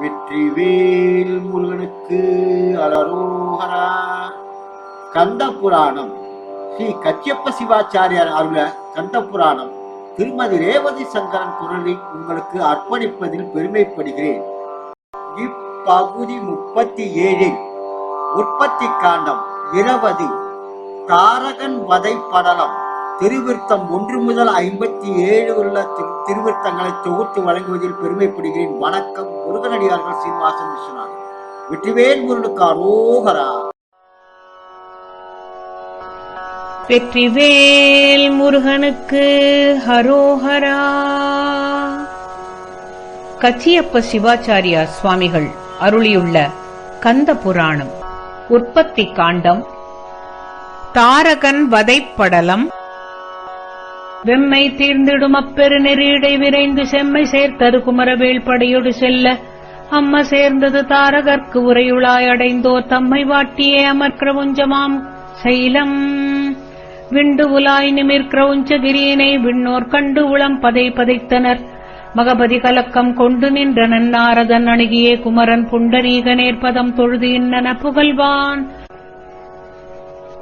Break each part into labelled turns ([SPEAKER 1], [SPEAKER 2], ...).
[SPEAKER 1] வெற்றிவேல் முருகனுக்கு அலரோகரா. கந்த புராணம் ஸ்ரீ கச்சியப்ப சிவாச்சாரியார் அருள கந்த புராணம் திருமதி ரேவதி சங்கரன் குரலை உங்களுக்கு அர்ப்பணிப்பதில் பெருமைப்படுகிறேன். இப்பகுதி முப்பத்தி ஏழில் உற்பத்தி காண்டம் இருபது. தாரகன் வதை படலம். திருவிருத்தம் ஒன்று முதல் ஐம்பத்தி ஏழு உள்ள திருவிருத்தங்களை தொகுத்து வழங்குவதில் பெருமைப்படுகிறேன். வணக்கம். முருகனடியார்கள் சீனிவாசன் விஸ்வநாதன். வெற்றிவேல் முருகனுக்கு அரோகரா.
[SPEAKER 2] வெற்றிவேல் முருகனுக்கு ஹரோஹரா கச்சியப்ப சிவாச்சாரியா சுவாமிகள் அருளியுள்ள கந்த புராணம். உற்பத்தி காண்டம். தாரகன் வதைப்படலம். வெம்மை தீர்ந்திடும் அப்பெரு நெறியடை விரைந்து செம்மை சேர்த்தது குமரவேல் படையொடு செல்ல. அம்ம சேர்ந்தது தாரகர்க்கு உரையுளாய் அடைந்தோர் தம்மை வாட்டியே அமர்கிரவுஞ்சமாம் சைலம். விண்டு உலாய் நிமிர்கிரவுஞ்சகிரியனை விண்ணோர் கண்டு உளம் பதை பதைத்தனர். மகபதி கலக்கம் கொண்டு நின்ற நாரதன் அணுகியே குமரன் புண்டரீக நேர்பதம் தொழுது இன்னன புகழ்வான்.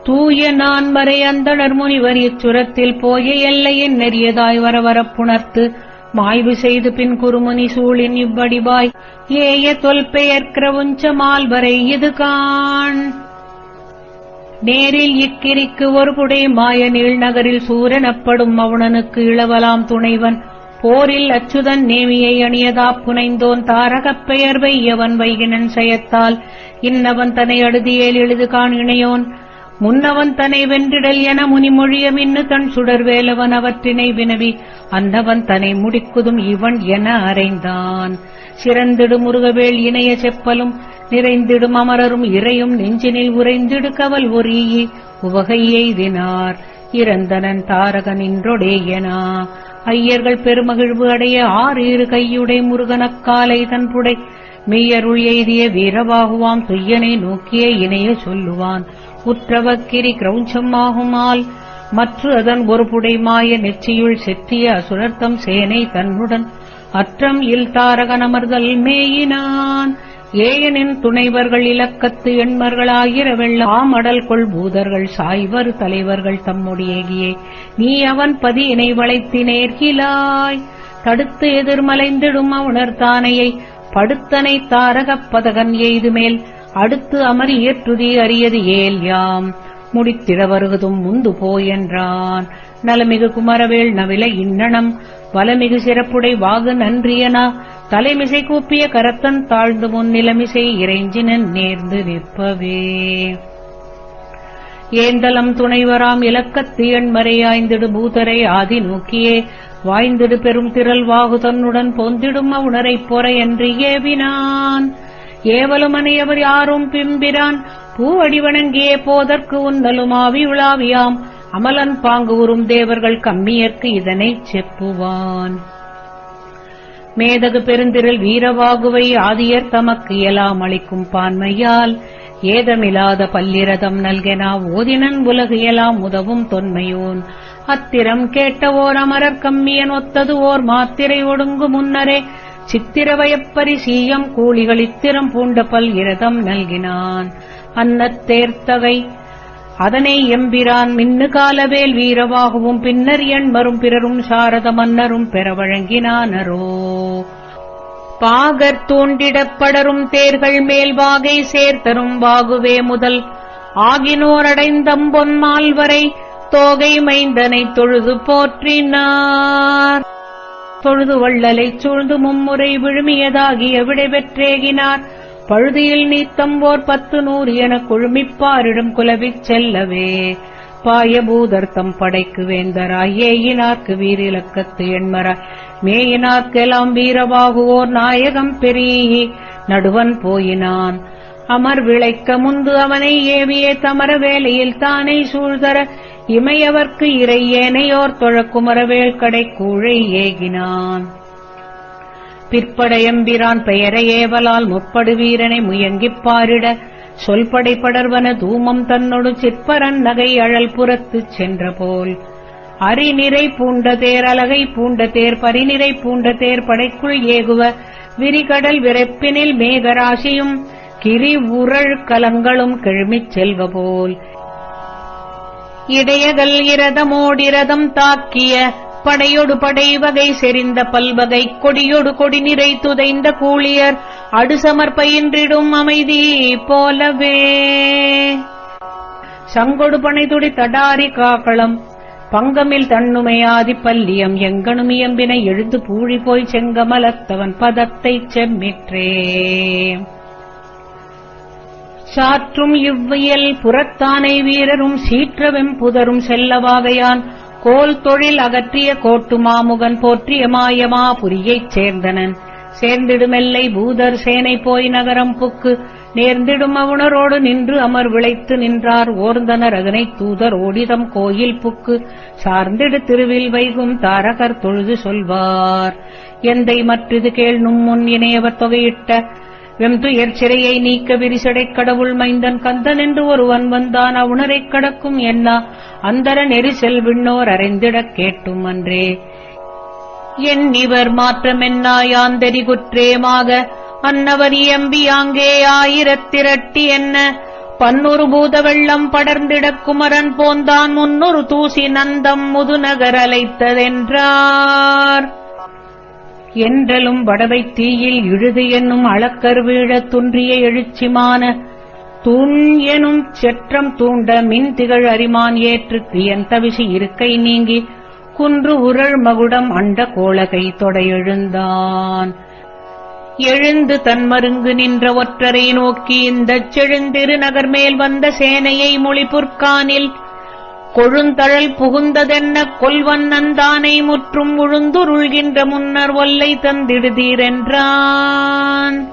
[SPEAKER 2] தூய நான் வரை அந்தணர் முனிவர் இச்சுரத்தில் போய எல்லையின் நெறியதாய் வரவரப்புணர்த்து மாய்வு செய்து பின் குறுமுனி சூழின் இவ்வடிவாய் ஏய தொல் பெயர்க்கிரவுஞ்ச மால்வரை இது காண். நேரில் இக்கிரிக்கு ஒரு குடை மாய நீழ்நகரில் சூரனப்படும் மவுணனுக்கு இளவலாம் துணைவன் போரில் அச்சுதன் நேமியை அணியதா புனைந்தோன் தாரகப் பெயர் வையவன் வைகினன் செயத்தால் இன்னவன் தன்னை அழுதியேல் எழுது காண் இணையோன். முன்னவன் தனை வென்றிடல் என முனிமொழிய மின்னு தன் சுடர்வேலவன் அவற்றினை வினவி அன்னவன் தனை முடிக்குதும் இவன் என அறைந்தான். சிறந்திடு முருகவேள் இணைய செப்பலும் நிறைந்திடும் அமரரும் இறையும் நெஞ்சினில் உறைந்திடு கவல் ஒரீயி உவகை எய்தினார். இறந்தனன் தாரகனின்றொடேயனா ஐயர்கள் பெருமகிழ்வு அடைய ஆறு இரு கையுடை முருகனக்காலை தன்புடை மெய்யருள் எய்திய வீரவாகுவாம் துய்யனை நோக்கிய இணைய சொல்லுவான். உற்றவக்கிரி கிரௌஞ்சமாகுமால் மற்ற அதன் ஒரு புடைமாய நெச்சியுள் நெற்றியுள் அசுரர்த்தம் சேனை தன்னுடன். அற்றம் இல் தாரகனமர்தல் மேயினான். ஏயனின் துணைவர்கள் இலக்கத்து எண்மர்களாயிர வெள்ளம். அடல் கொள் பூதர்கள் சாய்வர் தலைவர்கள் தம்முடையேகியே. நீ அவன் பதி இணை வளைத்தினேர்கிலாய் தடுத்து எதிர்மலைந்திடும் அவுணர் தானையை படுத்தனை தாரகப் பதகன் எய்துமேல் அடுத்து அமரி இயற்றுதி அறியது ஏல் யாம் முடித்திட வருகதும் முந்து போயென்றான் நலமிகு குமரவேள் நவில இன்னணம் வலமிகு சிறப்புடை வாகு நன்றியனா தலைமிசை கூப்பிய கரத்தன் தாழ்ந்து முன் நிலமிசை இறைஞ்சினன் நேர்ந்து நிற்பவே. ஏந்தலம் துணைவராம் இலக்கத்து எண்மறையாய்ந்திடு பூதரை ஆதி நோக்கியே வாய்ந்திடு பெரும் திரள் வாகு தன்னுடன் பொந்திடும் உணரைப் பொற என்று ஏவினான். ஏவலும் அனையவர் யாரும் பிம்பிரான் பூவடி வணங்கியே போதற்கு உன்னலும் ஆவி உலாவியாம் அமலன் பாங்கு உறும் தேவர்கள் கம்மியற்கு இதனைச் செப்புவான். மேதகு பெருந்திரள் வீரவாகுவை ஆதியர் தமக்கு இயலாம் அளிக்கும் பான்மையால். ஏதமில்லாத பல்லிரதம் நல்கெனா ஓதினன் உலகு இயலாம் உதவும் தொன்மையோன். அத்திரம் கேட்ட ஓர் அமரர் கம்மியன் ஒத்தது ஓர் மாத்திரை ஒடுங்கு முன்னரே. சித்திரவயப்பரி சீயம் கூலிகள் இத்திரம் பூண்ட பல் இரதம் நல்கினான். அன்னத்தேர்த்தகை அதனை எம்பிரான் மின்னு காலவேல் வீரவாகவும் பின்னர் எண்மரும் பிறரும் சாரத மன்னரும் பெற வழங்கினானரோ. பாகர் தூண்டிடப்படரும் தேர்கள் மேல் வாகை சேர்த்தரும் வாகுவே முதல். ஆகினோரடைந்தம்பொன்மால் வரை தோகை மைந்தனை தொழுது போற்றினார். தொழுது வள்ளலைச் சூழ்ந்து மும்முறை விழுமியதாகிய விடைபெற்றேகினார் பழுதியில் நீத்தம்போர் பத்து நூறு எனக் குழுமிப்பாரிடம் குலவிச் செல்லவே. பாயபூதர்த்தம் படைக்கு வேந்தராய் ஏயினார்க்கு வீரிலக்கத்து எண்மராய் மேயினார்க்கெல்லாம் வீரவாகுவோர் நாயகம் பெரிய நடுவன் போயினான். அமர் விளைக்க முந்து அவனை ஏவிய தமர வேலையில் தானே சூழ்தர இமையவர்க்கு இறை ஏனையோர் தொழக்குமரவேல் கடை கூழை ஏகினான். பிற்படையம்பிரான் பெயரை ஏவலால் முற்படு வீரனை முயங்கிப் பாரிட சொல்படை படர்வன தூமம் தன்னொடு சிற்பரன் நகை அழல் புறத்துச் சென்ற போல் அரிநிறை பூண்ட தேர் அலகை பூண்ட தேர் பரிநிறை பூண்ட தேர் படைக்குள் ஏகுவ விரிகடல் விரைப்பினில் மேகராசியும் கிரி உரள் கலங்களும் கிழமிச் செல்வ போல் இடையகல் இரதமோடிரதம் தாக்கிய படையொடு படை வகை செறிந்த பல்வகை கொடியொடு கொடி நிறை துதைந்த கூழியர் அடுசமர்ப்பயின்றிடும் அமைதி போலவே. சங்கொடு பனை துடி தடாரி காக்களம் பங்கமில் தன்னுமையாதி பல்லியம் எங்கனும் இயம்பின எழுந்து பூழி போய் செங்கமலத்தவன் பதத்தைச் செம்மிற்றே. சாற்றும் இவ்வியல் புறத்தானை வீரரும் சீற்றவெம் புதரும் செல்லவாகையான். கோல் தொழில் அகற்றிய கோட்டு மாமுகன் போற்றிய மாயமா புரியைச் சேர்ந்தனன். சேர்ந்திடுமெல்லை பூதர் சேனை போய் நகரம் புக்கு. நேர்ந்திடும் அவுணரோடு நின்று அமர் விளைத்து நின்றார் ஓர்ந்தனர் அதனை தூதர் ஓடிதம் கோயில் புக்கு. சார்ந்திடு திருவில் வைகும் தாரகர் தொழுது சொல்வார். எந்தை மற்றிது கேள் நும்முன் இணையவர் தொகையிட்ட. வெம்துயர் சிறையை நீக்க விரிசடைக் கடவுள் மைந்தன் கந்தன் என்று ஒருவன் வந்தான். அவுணரைக் கடக்கும் என்ன? அந்தர நெரிசல் விண்ணோர் அறைந்திடக் கேட்டும் அன்றே. என் இவர் மாற்றமென்னாயாந்தெரி குற்றேமாக? அன்னவர் இயம்பியாங்கே ஆயிரத்திரட்டி என்ன? பன்னொரு பூத வெள்ளம் படர்ந்திடக் குமரன் போந்தான். முன்னொரு தூசி நந்தம் முதுநகர் அலைத்ததென்றார். என்றலும் வடவைத் தீயில் இழுது என்னும் அளக்கர் வீழத் துன்றிய எழுச்சிமான தூண் எனும் செற்றம் தூண்ட மின் திகழ் அரிமான் ஏற்றுக்கு என் தவிசி இருக்கை நீங்கி குன்று உரள் மகுடம் அண்ட கோலகை தொடையெழுந்தான் எழுந்து தன்மருங்கு நின்ற ஒற்றரை நோக்கி இந்தச் செழுந்திரு நகர் மேல் வந்த சேனையை மொழிபுற்கானில் கொழுந்தழல் புகுந்ததென்ன கொல்வன் நந்தானை முற்றும் உழுந்துருள்கின்ற முன்னர் ஒல்லை தந்திடுதீரென்றான்.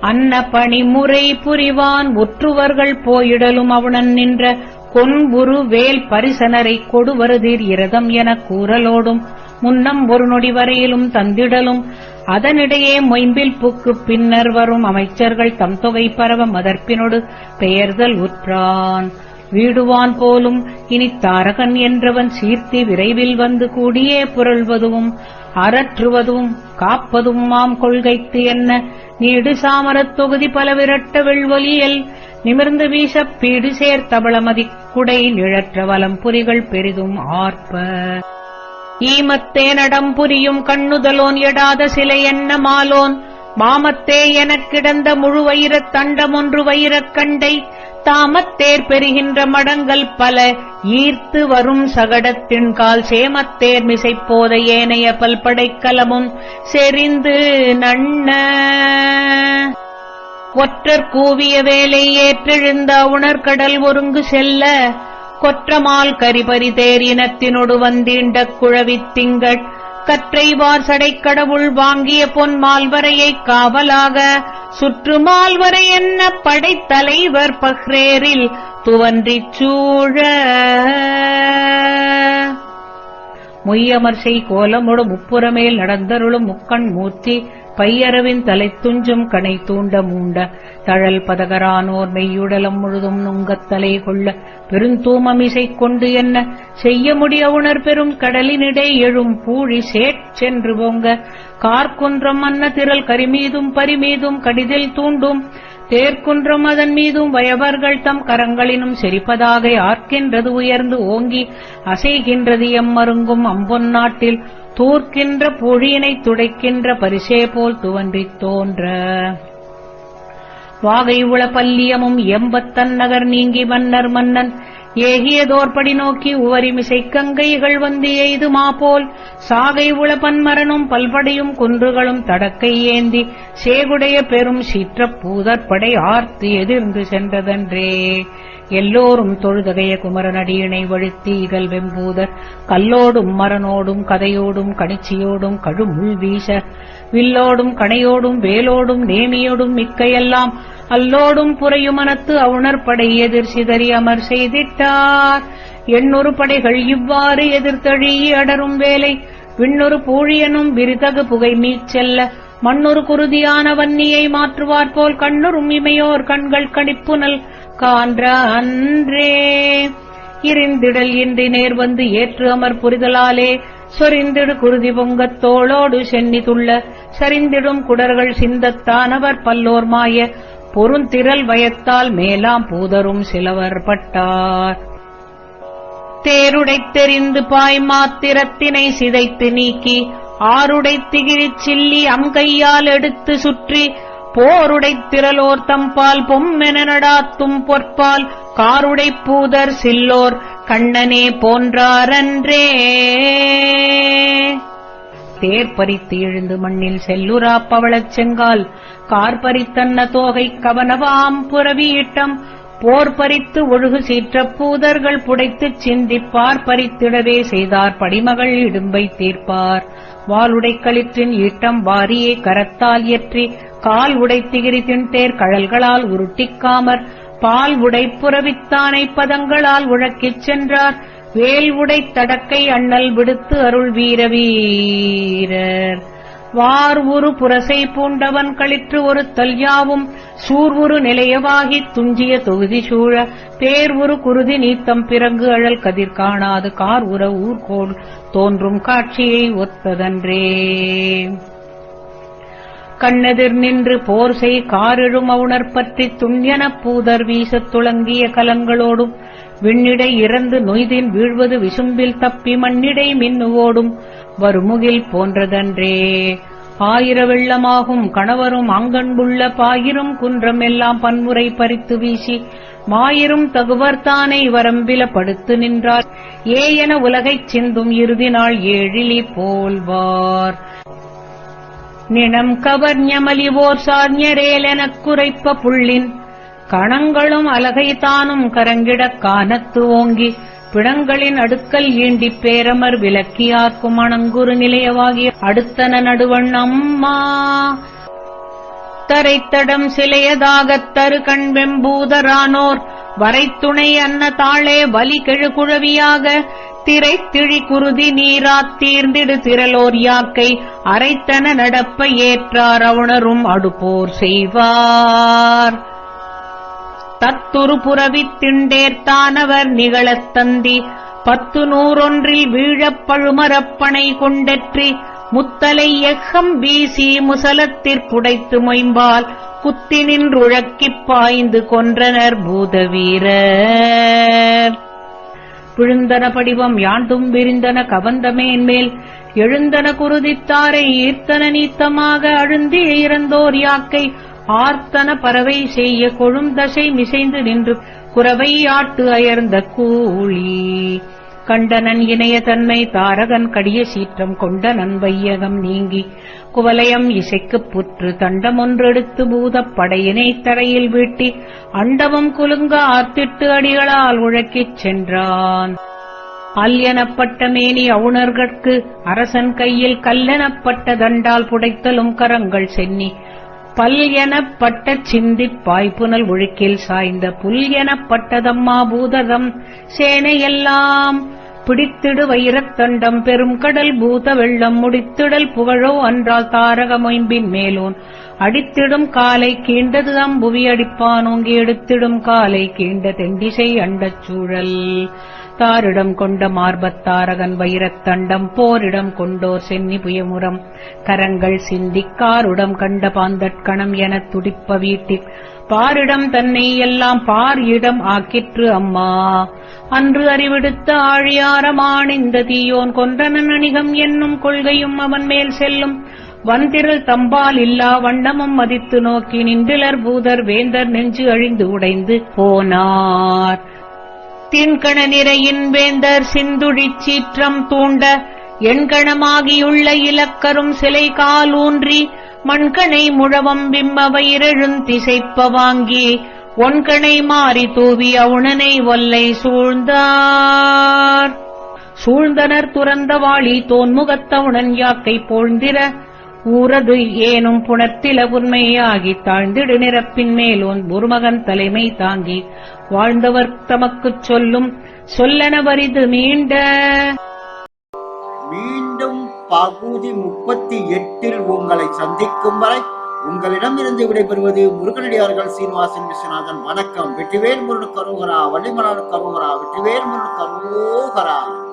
[SPEAKER 2] அன்ன பணிமுறை புரிவான் ஒற்றுவர்கள் போயிடலும் அவனன் நின்ற கொன்புரு வேல் பரிசனரை கொடுவருதீர் இரதம் எனக் கூறலோடும் முன்னம் ஒரு நொடி வரையிலும் தந்திடலும் அதனிடையே மொயம்பில் புக்கு பின்னர் வரும் அமைச்சர்கள் தம் தொகை பரவ மதர்ப்பினொடு பெயர்தல் உற்றான். வீடுவான் போலும் இனி தாரகன் என்றவன் சீர்த்தி விரைவில் வந்து கூடியே புரள்வதும் அறற்றுவதும் காப்பதும் மாம் கொள்கைக்கு என்ன? நீடு சாமரத் தொகுதி பல விரட்ட வெள்வொலியல் நிமிர்ந்து வீசப் பீடு சேர்த்தபளமதி குடை நிழற்ற வலம் புரிகள் பெரிதும் ஆர்ப்ப. ஈமத்தே நடம் புரியும் கண்ணுதலோன் எடாத சிலை என்ன மாலோன்? மாமத்தே எனக் கிடந்த முழு வைரத் தண்டம் ஒன்று வைரக் கண்டை. தாமத்தேர் பெறுகின்ற மடங்கள் பல ஈர்த்து வரும் சகடத்தின்கால் சேமத்தேர் மிசைப்போத ஏனைய பல்படைக்கலமும் செறிந்து நண்ண ஒற்றர் கூவிய வேலை ஏற்றெழுந்த உணர்கடல் ஒருங்கு செல்ல. கொற்றமால் கரிபரி தேரினத்தினொடு வந்தீண்ட குழவித் திங்கட் கற்றைவார் கடவுள் வாங்கிய பொன் மால்வரையைக் காவலாக சுற்று மால்வரை என்ன படைத்தலைவர் பஹ்ரேரில் துவன்றிச் சூழ. முய்யமர்சை கோலமொடு முப்புறமேல் நடந்தருளும் முக்கண் மூர்த்தி பையரவின் தலை துஞ்சும் கணை தூண்ட மூண்ட தழல் பதகரானோர் மெய்யுடலம் முழுதும் நுங்கத் தலை கொள்ள பெருந்தூமமிசை கொண்டு என்ன? செய்ய முடிய உணர் பெரும் கடலினிடை எழும் பூழி சேட் சென்று பொங்க. கார்குன்றம் அன்ன திரள் கரிமீதும் பரிமீதும் கடிதில் தூண்டும். தேர்க்குன்றம் அதன் மீதும் வயவர்கள் தம் கரங்களினும் செரிப்பதாக ஆர்க்கின்றது உயர்ந்து ஓங்கி அசைகின்றது எம்மருங்கும் அம்பொன் நாட்டில். தூர்க்கின்ற பொழியினைத் துடைக்கின்ற பரிசே போல் துவன்றித் தோன்ற. வாகை உள பல்லியமும் எம்பத்தன் நகர் நீங்கி மன்னர் மன்னன் ஏகியதோர்படி நோக்கி உவரிமிசைக் கங்கைகள் வந்து எய்து மாபோல். சாகை உள பன்மரனும் பல்படையும் குன்றுகளும் தடக்கை ஏந்தி சேகுடைய பெரும் சீற்றப் பூதற்படை ஆர்த்து எதிர்ந்து சென்றதன்றே. எல்லோரும் தொழுதகைய குமரனடியினை வழுத்தி இகல் வெம்பூதர் கல்லோடும் மரனோடும் கதையோடும் கணிச்சியோடும் கழுமுள் வீச. வில்லோடும் கணையோடும் வேலோடும் நேமியோடும் மிக்கையெல்லாம் அல்லோடும் புறையுமனத்து அவுணர் படை எதிர் சிதறி அமர் செய்திட்டார். எண்ணொரு படைகள் இவ்வாறு எதிர்த்தழி அடரும் வேலை. விண்ணொரு பூழியனும் விரிதகு புகை மீச்செல்ல மண்ணொரு குருதியான வன்னியை மாற்றுவார் போல் கண்ணுறும் இமையோர் கண்கள் கணிப்புனல் கான்ற அன்றே. இருந்திடல் இன்றி நேர் வந்து ஏற்று அமர் புரிதலாலே. சொரிந்திடு குருதி பொங்கத் தோளோடு சென்னி துள்ள சரிந்திடும் குடர்கள் சிந்தத்தானவர் பல்லோர் மாய. பொருந்திரல் வயத்தால் மேலாம் பூதரும் சிலவர் பட்டார். தேருடைத் தெரிந்து பாய் மாத்திரத்தினை சிதைத்து நீக்கி ஆருடைத் திகிழிச் சில்லி அங்கையால் எடுத்து சுற்றி போருடைத் திரலோர் தம்பால் பொம்மென நடாத்தும் பொற்பால் காருடைப் பூதர் சில்லோர் கண்ணனே போன்றாரன்றே. தேர் பறித்து எழுந்து மண்ணில் செல்லுரா பவளச் செங்கால். கார் பறித்தன்ன தோகை கவனவாம் புறவியிட்டம் போர் பறித்து ஒழுகு சீற்ற பூதர்கள் புடைத்துச் சிந்திப்பார் பறித்திடவே செய்தார் படிமகள் இடும்பை தீர்ப்பார். வாளுடை களிற்றின் ஈட்டம் வாரியே கரத்தால் ஏற்றி கால் உடைத்திகிரி திண்தேர் கழல்களால் உருட்டிக்காமர் பால் உடைப்புறவித்தானை பதங்களால் உழக்கிச் சென்றார். வேல் தடக்கை அண்ணல் விடுத்து அருள் வீர வீரர் வார் உரு புரசை பூண்டவன் களிற்று ஒரு தல்யாவும் சூர் நிலையவாகித் துஞ்சிய தொகுதி சூழ பேர் உரு குருதி நீத்தம் பிறங்கு அழல் கதிர் காணாது கார் உற ஊர்கோள் தோன்றும் காட்சியை ஒத்ததன்றே. கண்ணெதிர் நின்று போர் செய் காரிழும் அவுணர் பற்றித் துண்யனப் பூதர் வீசத் துளங்கிய கலங்களோடும் விண்ணிடை இறந்து நொய்தின் வீழ்வது விசும்பில் தப்பி மண்ணிடை மின்னுவோடும் வருமுகில் போன்றதன்றே. ஆயிர வெள்ளமாகும் கணவரும் அங்கன்புள்ள பாயிரும் குன்றம் எல்லாம் பன்முறை பறித்து வீசி மாயிரும் தகுவர்தானை வரம்பில படுத்து நின்றார். ஏயென உலகைச் சிந்தும் இறுதி நாள் ஏழிலி போல்வார். நினம் கவர்ஞமலிவோர் சார்ஞரேலெனக் குறைப்ப புள்ளின் கணங்களும் அலகை தானும் கரங்கிடக் கானத்து ஓங்கி பிணங்களின் அடுக்கல் ஈண்டிப் பேரமர் விலக்கியார்க்கும் அணங்குறு நிலையவாகிய அடுத்தன நடுவண் அம்மா. தரைத்தடம் சிலையதாகத் தரு கண்வெம்பூதரானோர் வரைத்துணை அன்ன தாளே வலி கெழுகுழவியாக திரைத்திழி குருதி நீராத் தீர்ந்திடு திரளோர் யாக்கை அரைத்தன நடப்ப ஏற்றார் அவுணரும் அடுப்போர் செய்வார். தத்துரு புறவித் திண்டேர்த்தானவர் நிகழத் தந்தி. பத்து நூறொன்றில் வீழப் பழுமரப்பனை கொண்டற்றி. முத்தலை எக்கம் வீசி முசலத்திற்புடைத்து மொயம்பால். குத்தி நின்றுழக்கிப் பாய்ந்து கொன்றனர் பூதவீர விழுந்தன படிவம் யாண்டும் விரிந்தன கவந்தமேன்மேல் எழுந்தன குருதித்தாரை ஈர்த்தன நீத்தமாக அழுந்தி இறந்தோர் யாக்கை. ஆர்த்தன பறவை செய்ய கொழுந்தசை மிசைந்து நின்று குறவை ஆட்டு அயர்ந்த கூலி. கண்டனன் இணைய தன்மை தாரகன் கடிய சீற்றம் கொண்டனன் வையகம் நீங்கி குவலயம் இசைக்குப் புற்று தண்டமொன்றெடுத்து பூதப் படையினைத் தரையில் வீட்டி அண்டமும் குலுங்க ஆர்த்திட்டு அடிகளால் உழக்கிச் சென்றான். அல்யனப்பட்ட மேனி அவுணர்கட்கு அரசன் கையில் கல்லெனப்பட்ட தண்டால் புடைத்தலும் கரங்கள் சென்னி பல் எனப்பட்ட சிந்திப் பாய்ப்புனல் ஒழுக்கில் சாய்ந்த புல் எனப்பட்டதம்மா பூததம் சேனையெல்லாம் பிடித்திடு வைரத்தண்டம் பெரும் கடல் பூத வெள்ளம் முடித்திடல் புகழோ அன்றால் தாரக மொயம்பின் மேலோன். அடித்திடும் காலை கீண்டது அம்புவி அடிப்பானோங்கி எடுத்திடும் காலை கீண்ட தெண்டிசை அண்டச் சூழல். தாரிடம் கொண்ட மார்பத்தாரகன் வைரத்தண்டம் போரிடம் கொண்டோர் சென்னி புயமுறம் கரங்கள் சிந்திக்காருடம் கண்ட பாந்தட்கணம் எனத் துடிப்ப வீட்டில் பாரிடம் தன்னை எல்லாம் பார் இடம் ஆக்கிற்று அம்மா. அன்று அறிவிடுத்த ஆழியாரமானிந்த தீயோன் கொன்றனன் அணிகம் என்னும் கொள்கையும் அவன் மேல் செல்லும். வந்திரல் தம்பால் இல்லா வண்ணமும் மதித்து நோக்கி நின்றிலர் பூதர் வேந்தர் நெஞ்சு அழிந்து உடைந்து போனார். தின்கண நிறையின் வேந்தர் சிந்துழிச் சீற்றம் தூண்ட எண்கணமாகியுள்ள இலக்கரும் சிலை காலூன்றி மண்கணை முழவம் பிம்ம வயிறெழுந்திசைப்ப வாங்கி ஒன்கணை மாறி தூவி அவுணனை ஒல்லை சூழ்ந்தார். சூழ்ந்தனர் துறந்த வாளி தோன்முகத்தவுணன் யாக்கை போழ்ந்திர கூறது ஏனும் புணர்த்தில உண்மையாகி தாழ்ந்திடு நிரப்பின் மேலோன் முருமகன் தலைமை தாங்கி. வாழ்ந்தவர் தமக்குச் சொல்லும் சொல்லென வரிது மீண்ட.
[SPEAKER 1] மீண்டும் பகுதி முப்பத்தி எட்டில் உங்களை சந்திக்கும் வரை உங்களிடமிருந்து விடைபெறுவது முருகனடியார்கள் சீனிவாசன் விஸ்வநாதன். வணக்கம். வெற்றிவேல் முருகன் கரோகரா வள்ளிமலான கரோகரா வெற்றிவேல் முருகன் கரோகரா.